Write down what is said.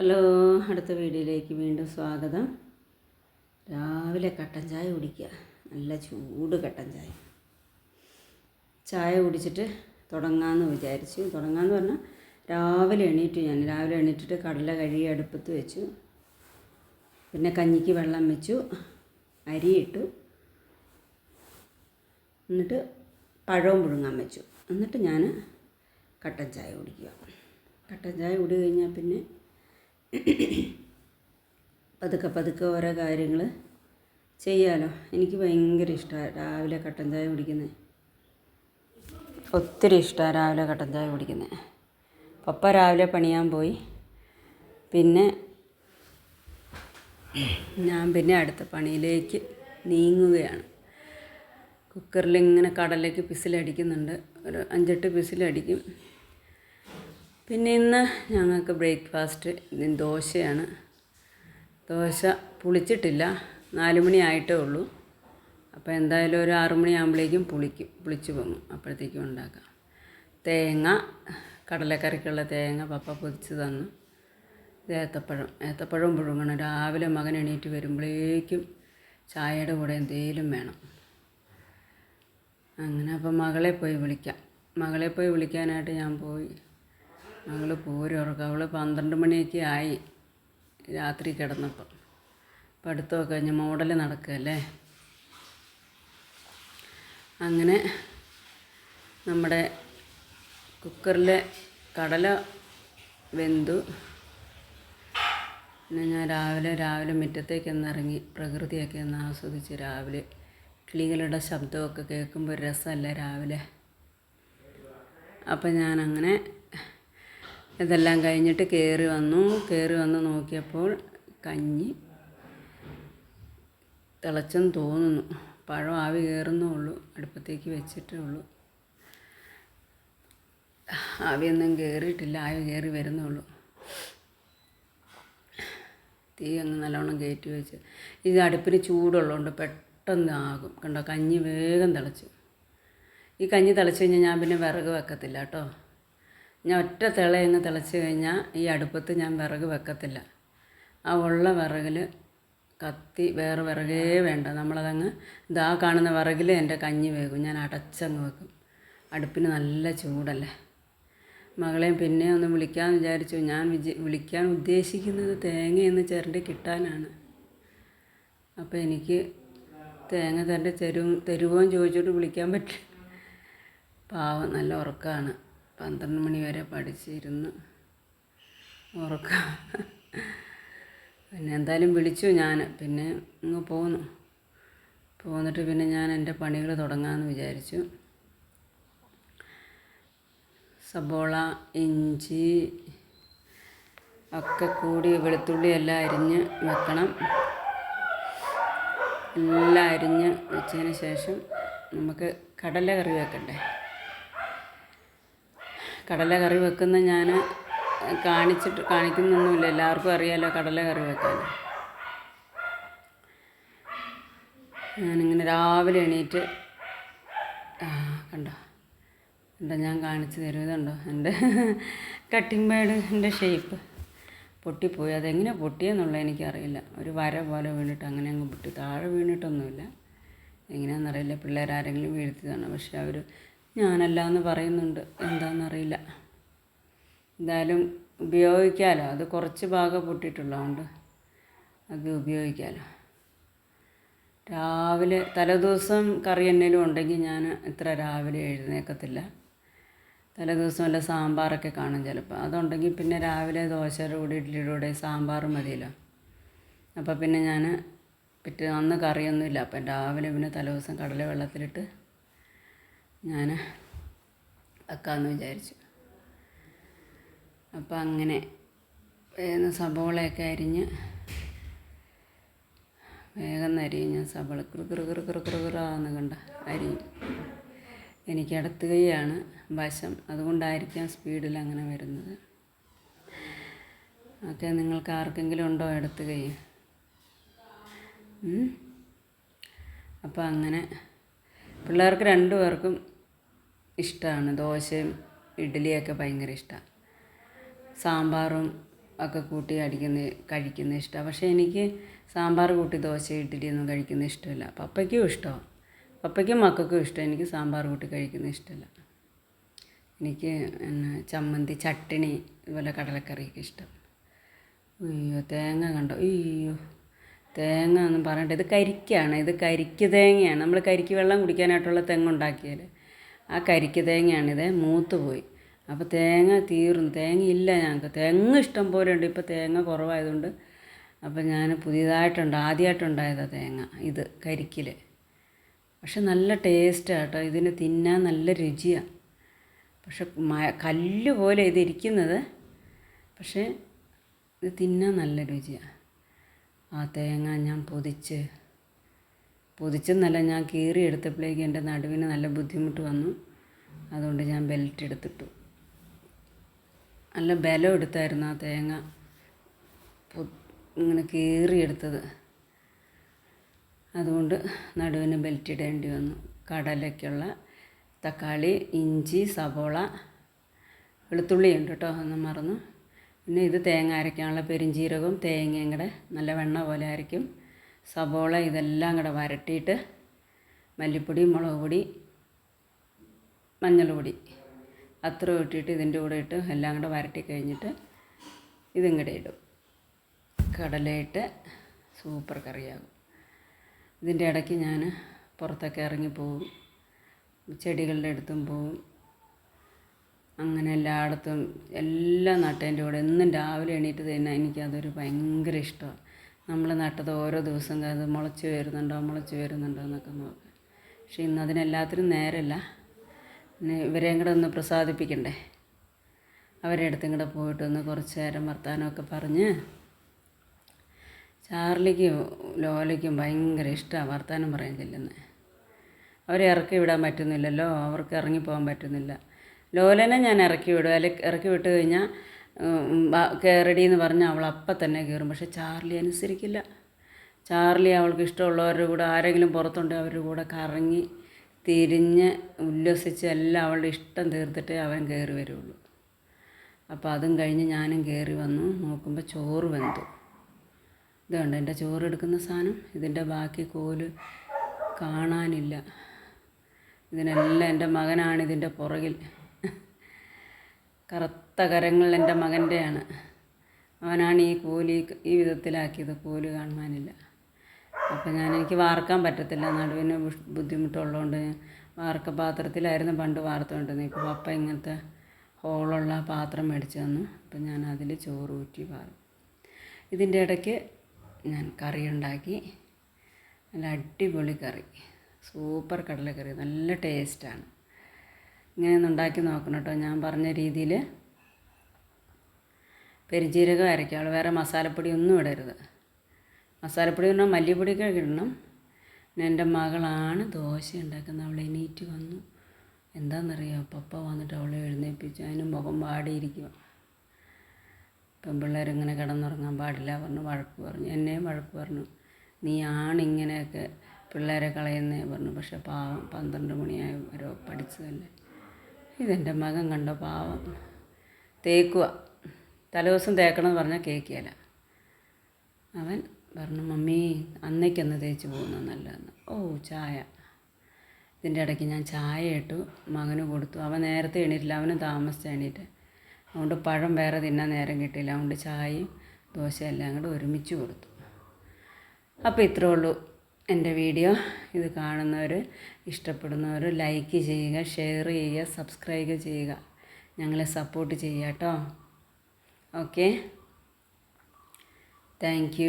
Hello അടുത്ത വീഡിയോയിലേക്ക് വീണ്ടും സ്വാഗതം. രാവിലെ കട്ടൻ ചായ കുടിക്കുക. നല്ല ചൂട് കട്ടൻ ചായ. ചായ കുടിച്ചിട്ട് തുടങ്ങാമെന്ന് വിചാരിച്ചു. തുടങ്ങാമെന്ന് പറഞ്ഞാൽ രാവിലെ എണീറ്റു ഞാൻ. രാവിലെ എണീറ്റിട്ട് കടല കഴുകി അടുപ്പത്ത് വെച്ചു. പിന്നെ കഞ്ഞിക്ക് വെള്ളം വെച്ചു. അരിയിട്ടു എന്നിട്ട് പഴവും പുഴുങ്ങാൻ വെച്ചു. എന്നിട്ട് ഞാൻ കട്ടൻ ചായ കുടിക്കുക. കട്ടൻ ചായ കുടി കഴിഞ്ഞാൽ പിന്നെ പതുക്കെ പതുക്കെ ഓരോ കാര്യങ്ങൾ ചെയ്യാലോ. എനിക്ക് ഭയങ്കര ഇഷ്ടമാണ് രാവിലെ കട്ടൻ ചായ കുടിക്കുന്നത് ഒത്തിരി ഇഷ്ടമാണ് രാവിലെ കട്ടൻ ചായ കുടിക്കുന്നത് പപ്പ രാവിലെ പണിയാൻ പോയി. പിന്നെ ഞാൻ പിന്നെ അടുത്ത പണിയിലേക്ക് നീങ്ങുകയാണ്. കുക്കറിൽ ഇങ്ങനെ കടലേക്ക് പിസിലടിക്കുന്നുണ്ട്. ഒരു അഞ്ചെട്ട് പിസിലടിക്കും. പിന്നെ ഇന്ന് ഞങ്ങൾക്ക് ബ്രേക്ക്ഫാസ്റ്റ് ദോശയാണ്. ദോശ പുളിച്ചിട്ടില്ല. നാല് മണി ആയിട്ടേ ഉള്ളൂ. അപ്പോൾ എന്തായാലും ഒരു ആറു മണിയാകുമ്പോഴേക്കും പുളിക്കും പുളിച്ചു പൊങ്ങും. അപ്പോഴത്തേക്കും ഉണ്ടാക്കാം. തേങ്ങ കടലക്കറിക്കുള്ള തേങ്ങ പപ്പ പൊതിച്ച് തന്നു. ഇത് ഏത്തപ്പഴം. ഏത്തപ്പഴവും പുഴുങ്ങണം. രാവിലെ മകൻ എണീറ്റ് വരുമ്പോഴേക്കും ചായയുടെ കൂടെ എന്തെങ്കിലും വേണം. അങ്ങനെ അപ്പം മകളെ പോയി വിളിക്കാം. മകളെ പോയി വിളിക്കാനായിട്ട് ഞാൻ പോയി. മകൾ പോരുറക്കം അവൾ പന്ത്രണ്ട് മണിയൊക്കെ ആയി രാത്രി കിടന്നപ്പം. പഠിത്തമൊക്കെ കഴിഞ്ഞ് മോഡൽ നടക്കുകയല്ലേ? അങ്ങനെ നമ്മുടെ കുക്കറിലെ കടല വെന്തു. പിന്നെ ഞാൻ രാവിലെ രാവിലെ മുറ്റത്തേക്ക് ഇറങ്ങി പ്രകൃതിയൊക്കെ ഒന്ന് ആസ്വദിച്ച് രാവിലെ കിളികളുടെ ശബ്ദമൊക്കെ കേൾക്കുമ്പോൾ ഒരു രസമല്ലേ രാവിലെ? അപ്പം ഞാനങ്ങനെ ഇതെല്ലാം കഴിഞ്ഞിട്ട് കയറി വന്നു. കയറി വന്ന് നോക്കിയപ്പോൾ കഞ്ഞി തിളച്ചെന്ന് തോന്നുന്നു. പഴം ആവി കയറുന്നേ ഉള്ളൂ. അടുപ്പത്തേക്ക് വെച്ചിട്ടേ ഉള്ളൂ. ആവിയൊന്നും കയറിയിട്ടില്ല. ആവി കയറി വരുന്നേ ഉള്ളൂ. തീ അങ്ങ് നല്ലോണം കയറ്റി വെച്ച്. ഇത് അടുപ്പിന് ചൂടുള്ളതുകൊണ്ട് പെട്ടെന്ന് ആകും. കണ്ടോ? കഞ്ഞി വേഗം തിളച്ചു. ഈ കഞ്ഞി തിളച്ച് കഴിഞ്ഞാൽ ഞാൻ പിന്നെ വിറക് വെക്കത്തില്ല കേട്ടോ. ഞാൻ ഒറ്റ തിളയങ്ങ് തിളച്ച് കഴിഞ്ഞാൽ ഈ അടുപ്പത്ത് ഞാൻ വിറക് വെക്കത്തില്ല. ആ ഉള്ള വിറകിൽ കത്തി വേറെ വിറകേ വേണ്ട. നമ്മളതങ്ങ് ഇതാ കാണുന്ന വിറകിൽ എന്റെ കഞ്ഞി വേകും. ഞാൻ അടച്ചങ്ങ് വെക്കും. അടുപ്പിന് നല്ല ചൂടല്ലേ? മകളെയും പിന്നെ ഒന്ന് വിളിക്കാമെന്ന് വിചാരിച്ചു. ഞാൻ വിളിക്കാൻ ഉദ്ദേശിക്കുന്നത് തേങ്ങയെന്ന് ചിരണ്ടി കിട്ടാനാണ്. അപ്പോൾ എനിക്ക് തേങ്ങ തരേണ്ട തരും തരുമോ എന്ന് വിളിക്കാൻ പറ്റില്ല. പാവം നല്ല ഉറക്കമാണ് പന്ത്രണ്ട് മണി വരെ പഠിച്ചിരുന്ന് ഉറക്കം. പിന്നെ എന്തായാലും വിളിച്ചു ഞാൻ. പിന്നെ ഇങ്ങ് പോന്നു. പോന്നിട്ട് പിന്നെ ഞാൻ എന്റെ പണികൾ തുടങ്ങാമെന്ന് വിചാരിച്ചു. സബോള ഇഞ്ചി ഒക്കെ കൂടി വെളുത്തുള്ളി എല്ലാം അരിഞ്ഞ് വെക്കണം. എല്ലാം അരിഞ്ഞ് വെച്ചതിന് ശേഷം നമുക്ക് കടല കറി വെക്കണ്ടേ? കടല കറി വെക്കുന്ന ഞാൻ കാണിച്ചിട്ട് കാണിക്കുന്നൊന്നുമില്ല. എല്ലാവർക്കും അറിയാമല്ലോ കടല കറി വെക്കാൻ. ഞാനിങ്ങനെ രാവിലെ എണീറ്റ് കണ്ടോ? എന്താ ഞാൻ കാണിച്ചു തരും ഇതുണ്ടോ? എന്റെ കട്ടിംഗ് പാഡ് എന്റെ ഷേപ്പ് പൊട്ടിപ്പോയി. അതെങ്ങനെ പൊട്ടിയെന്നുള്ളത് എനിക്കറിയില്ല. ഒരു വര പോലെ വീണിട്ട് അങ്ങനെ അങ്ങ് പൊട്ടി. താഴെ വീണിട്ടൊന്നുമില്ല. എങ്ങനെയാണെന്നറിയില്ല. പിള്ളേരാരെങ്കിലും വീഴ്ത്തിയതാണ്. പക്ഷെ അവർ ഞാനല്ല എന്ന് പറയുന്നുണ്ട്. എന്താണെന്നറിയില്ല എന്തായാലും ഉപയോഗിക്കാമല്ലോ അത് കുറച്ച് ഭാഗം പൊട്ടിയിട്ടുള്ളതുകൊണ്ട് അത് ഉപയോഗിക്കാമല്ലോ രാവിലെ തലേദിവസം കറി എന്തെങ്കിലും ഉണ്ടെങ്കിൽ ഞാൻ ഇത്ര രാവിലെ എഴുന്നേക്കത്തില്ല തലേദിവസം വല്ല സാമ്പാറൊക്കെ കാണും ചിലപ്പോൾ. അതുണ്ടെങ്കിൽ പിന്നെ രാവിലെ ദോശയുടെ കൂടെ ഇഡ്ഡലിയുടെ കൂടെ സാമ്പാർ മതിയല്ലോ. അപ്പോൾ പിന്നെ ഞാൻ പിറ്റേ അന്ന് കറിയൊന്നുമില്ല. അപ്പം രാവിലെ പിന്നെ തലേദിവസം കടല വെള്ളത്തിലിട്ട് ഞാൻ വെക്കാമെന്ന് വിചാരിച്ചു. അപ്പം അങ്ങനെ സബോളയൊക്കെ അരിഞ്ഞ് വേഗം അരിഞ്ഞ് സബോള കുറു കുറു കുറു കുറു കുറു കുറാന്ന് കണ്ട അരിയും എനിക്ക് അടുത്ത് കൈയാണ് വശം അതുകൊണ്ടായിരിക്കാം സ്പീഡിൽ അങ്ങനെ വരുന്നത്. ഓക്കെ നിങ്ങൾക്ക് ആർക്കെങ്കിലും ഉണ്ടോ അടുത്ത് കൈ? അപ്പോൾ അങ്ങനെ പിള്ളേർക്ക് രണ്ടു പേർക്കും ഇഷ്ടമാണ് ദോശയും ഇഡ്ഡലിയൊക്കെ ഭയങ്കര ഇഷ്ടമാണ് സാമ്പാറും ഒക്കെ കൂട്ടി അടിക്കുന്ന കഴിക്കുന്ന ഇഷ്ടമാണ് പക്ഷേ എനിക്ക് സാമ്പാർ കൂട്ടി ദോശ ഇഡ്ഡലി ഒന്നും കഴിക്കുന്ന ഇഷ്ടമില്ല. പപ്പയ്ക്കും ഇഷ്ടമാണ് പപ്പയ്ക്കും മക്കൾക്കും ഇഷ്ടം എനിക്ക് സാമ്പാർ കൂട്ടി കഴിക്കുന്ന ഇഷ്ടമില്ല. എനിക്ക് എന്നാ ചമ്മന്തി ചട്ടിണി ഇതുപോലെ കടലക്കറിയൊക്കെ ഇഷ്ടം. അയ്യോ തേങ്ങ കണ്ടോ? അയ്യോ. തേങ്ങ ഒന്നും പറയണ്ട ഇത് കരിക്കാണ്. ഇത് കരിക്ക് തേങ്ങയാണ്. നമ്മൾ കരിക്ക് വെള്ളം കുടിക്കാനായിട്ടുള്ള തെങ്ങുണ്ടാക്കിയാൽ ആ കരിക്ക് തേങ്ങയാണിത്. മൂത്ത് പോയി. അപ്പോൾ തേങ്ങ തീർന്നു. തേങ്ങ ഇല്ല ഞങ്ങൾക്ക് തെങ്ങ് ഇഷ്ടം പോലെ ഉണ്ട്. ഇപ്പോൾ തേങ്ങ കുറവായതുകൊണ്ട് അപ്പോൾ ഞാൻ പുതിയതായിട്ടുണ്ട്. ആദ്യമായിട്ടുണ്ടായതാണ് തേങ്ങ. ഇത് കരിക്കിൽ പക്ഷെ നല്ല ടേസ്റ്റാണ് കേട്ടോ ഇതിന് തിന്നാൻ നല്ല രുചിയാണ് പക്ഷെ കല്ല് പോലെ ഇതിരിക്കുന്നത് പക്ഷേ ഇത് തിന്നാൻ നല്ല രുചിയാണ് ആ തേങ്ങ ഞാൻ പൊതിച്ച് പൊതിച്ചെന്നല്ല ഞാൻ കീറി എടുത്തപ്പോഴേക്ക് എന്റെ നടുവിന് നല്ല ബുദ്ധിമുട്ട് വന്നു. അതുകൊണ്ട് ഞാൻ ബെൽറ്റ് എടുത്തിട്ടു. നല്ല ബലം എടുത്തായിരുന്നു ആ തേങ്ങ ഇങ്ങനെ കീറിയെടുത്തത് അതുകൊണ്ട് നടുവിന് ബെൽറ്റ് ഇടേണ്ടി വന്നു. കടലയ്ക്കുള്ള തക്കാളി ഇഞ്ചി സവോള വെളുത്തുള്ളി ഉണ്ട് കേട്ടോ ഒന്നും മറന്നു. പിന്നെ ഇത് തേങ്ങ അരയ്ക്കാനുള്ള പെരിഞ്ചീരകവും തേങ്ങയും കൂടെ നല്ല വെണ്ണ പോലെ അരയ്ക്കും സവോള ഇതെല്ലാം കൂടെ വരട്ടിയിട്ട് മല്ലിപ്പൊടി മുളക് പൊടി മഞ്ഞൾപ്പൊടി അത്ര ഇട്ടിട്ട് ഇതിന്റെ കൂടെ ഇട്ട് എല്ലാം കൂടെ വരട്ടി കഴിഞ്ഞിട്ട് ഇതും കൂടെ ഇടും. കടലയിട്ട് സൂപ്പർ കറിയാകും. ഇതിന്റെ ഇടയ്ക്ക് ഞാൻ പുറത്തൊക്കെ ഇറങ്ങി പോവും. ചെടികളുടെ അടുത്തും പോവും. അങ്ങനെ എല്ലായിടത്തും എല്ലാ നട്ടതിന്റെ കൂടെ എന്നും രാവിലെ എണീറ്റ് തന്നെ എനിക്കതൊരു ഭയങ്കര ഇഷ്ടമാണ് നമ്മൾ നട്ടത് ഓരോ ദിവസം അത് മുളച്ച് വരുന്നുണ്ടോ മുളച്ച് വരുന്നുണ്ടോ എന്നൊക്കെ നോക്കാം. പക്ഷേ ഇന്ന് അതിനെല്ലാത്തിനും പിന്നെ ഇവരെയും കൂടെ ഒന്ന് പ്രസാദിപ്പിക്കണ്ടേ? അവരെ അടുത്തും കൂടെ പോയിട്ട് ഒന്ന് കുറച്ച് നേരം വർത്തമാനമൊക്കെ പറഞ്ഞ് ചാർലിക്കും ലോലയ്ക്കും ഭയങ്കര ഇഷ്ടമാണ് വർത്തമാനം പറയാൻ ചെല്ലുന്നത് അവരെ ഇറക്കി വിടാൻ പറ്റുന്നില്ലല്ലോ അവർക്ക് ഇറങ്ങിപ്പോകാൻ പറ്റുന്നില്ല. ലോലനെ ഞാൻ ഇറക്കി വിടും. അല്ലെങ്കിൽ ഇറക്കി വിട്ട് കഴിഞ്ഞാൽ കയറടി എന്ന് പറഞ്ഞാൽ അവൾ അപ്പം തന്നെ കയറും. പക്ഷെ ചാർലി അനുസരിക്കില്ല. ചാർലി അവൾക്ക് ഇഷ്ടമുള്ളവരുടെ കൂടെ ആരെങ്കിലും പുറത്തുണ്ടെങ്കിൽ അവരുടെ കൂടെ കറങ്ങി തിരിഞ്ഞ് ഉല്ലസിച്ച് എല്ലാം അവളുടെ ഇഷ്ടം തീർത്തിട്ടേ അവൻ കയറി വരുള്ളൂ. അപ്പോൾ അതും കഴിഞ്ഞ് ഞാനും കയറി വന്നു. നോക്കുമ്പോൾ ചോറ് വെന്തു. ഇതുണ്ട് എന്റെ ചോറ് എടുക്കുന്ന സാധനം. ഇതിന്റെ ബാക്കി കോൽ കാണാനില്ല. ഇതിനെല്ലാം എന്റെ മകനാണ് ഇതിന്റെ പുറകിൽ. കറുത്ത കരങ്ങൾ എന്റെ മകന്റെയാണ്. അവനാണ് ഈ കൂലി ഈ വിധത്തിലാക്കിയത്. കൂലി കാണുവാനില്ല. അപ്പം ഞാൻ എനിക്ക് വാർക്കാൻ പറ്റത്തില്ല. നടുവിന് ബുദ്ധിമുട്ടുള്ളതുകൊണ്ട് വാർക്ക പാത്രത്തിലായിരുന്നു പണ്ട് വാർത്തുകൊണ്ടിരുന്നത്. ഇപ്പോൾ പപ്പ ഇങ്ങനത്തെ ഹോളുള്ള പാത്രം മേടിച്ചു തന്നു. അപ്പം ഞാൻ അതിൽ ചോറ് ഊറ്റി വാർക്കും ഇതിന്റെ ഇടയ്ക്ക് ഞാൻ കറി ഉണ്ടാക്കി നല്ല അടിപൊളി കറി. സൂപ്പർ കടലക്കറി. നല്ല ടേസ്റ്റാണ്. ഇങ്ങനെ ഒന്ന് ഉണ്ടാക്കി നോക്കണം കേട്ടോ. ഞാൻ പറഞ്ഞ രീതിയിൽ പെരുജീരകം അരയ്ക്കാവുള്ളൂ വേറെ മസാലപ്പൊടി ഒന്നും ഇടരുത്. മസാലപ്പൊടി പറഞ്ഞാൽ മല്ലിപ്പൊടിയൊക്കെ ഇടണം. പിന്നെ എന്റെ മകളാണ് ദോശ ഉണ്ടാക്കുന്നത്. അവൾ എണീറ്റ് വന്നു. എന്താണെന്നറിയോ പപ്പ വന്നിട്ട് അവളെ എഴുന്നേൽപ്പിച്ചു അതിന് മുഖം പാടിയിരിക്കുക പെൺപിള്ളേരിങ്ങനെ കിടന്നുറങ്ങാൻ പാടില്ല പറഞ്ഞു. വഴക്ക് പറഞ്ഞു. എന്നെയും വഴക്ക് പറഞ്ഞു. നീ ആണിങ്ങനെയൊക്കെ പിള്ളേരെ കളയുന്നേ പറഞ്ഞു. പക്ഷെ പാവം പന്ത്രണ്ട് മണിയായി വരെ പഠിച്ചതല്ലേ. ഇതെന്റെ മകൻ കണ്ട പാവം. തേക്കുക തലേദിവസം തേക്കണമെന്ന് പറഞ്ഞാൽ കേൾക്കുകയില്ല അവൻ പറഞ്ഞു മമ്മി അന്നേക്കൊന്ന് തേച്ച് പോകുന്നത് നല്ലതെന്ന്. ഓ ചായ. ഇതിന്റെ ഇടയ്ക്ക് ഞാൻ ചായ ഇട്ടു മകന് കൊടുത്തു. അവൻ നേരത്തെ എണീറ്റില്ല അവന് താമസിച്ച് എണീറ്റ്. അതുകൊണ്ട് പഴം വേറെ തിന്നാൻ നേരം കിട്ടിയില്ല. അതുകൊണ്ട് ചായയും ദോശയും എല്ലാം കൂടെ ഒരുമിച്ച് കൊടുത്തു. അപ്പോൾ ഇത്രേ ഉള്ളൂ. എന്റെ വീഡിയോ ഇത് കാണുന്നവർ ഇഷ്ടപ്പെടുന്നവർ ലൈക്ക് ചെയ്യുക ഷെയർ ചെയ്യുക സബ്സ്ക്രൈബ് ചെയ്യുക. ഞങ്ങളെ സപ്പോർട്ട് ചെയ്യുക കേട്ടോ ഓക്കെ താങ്ക്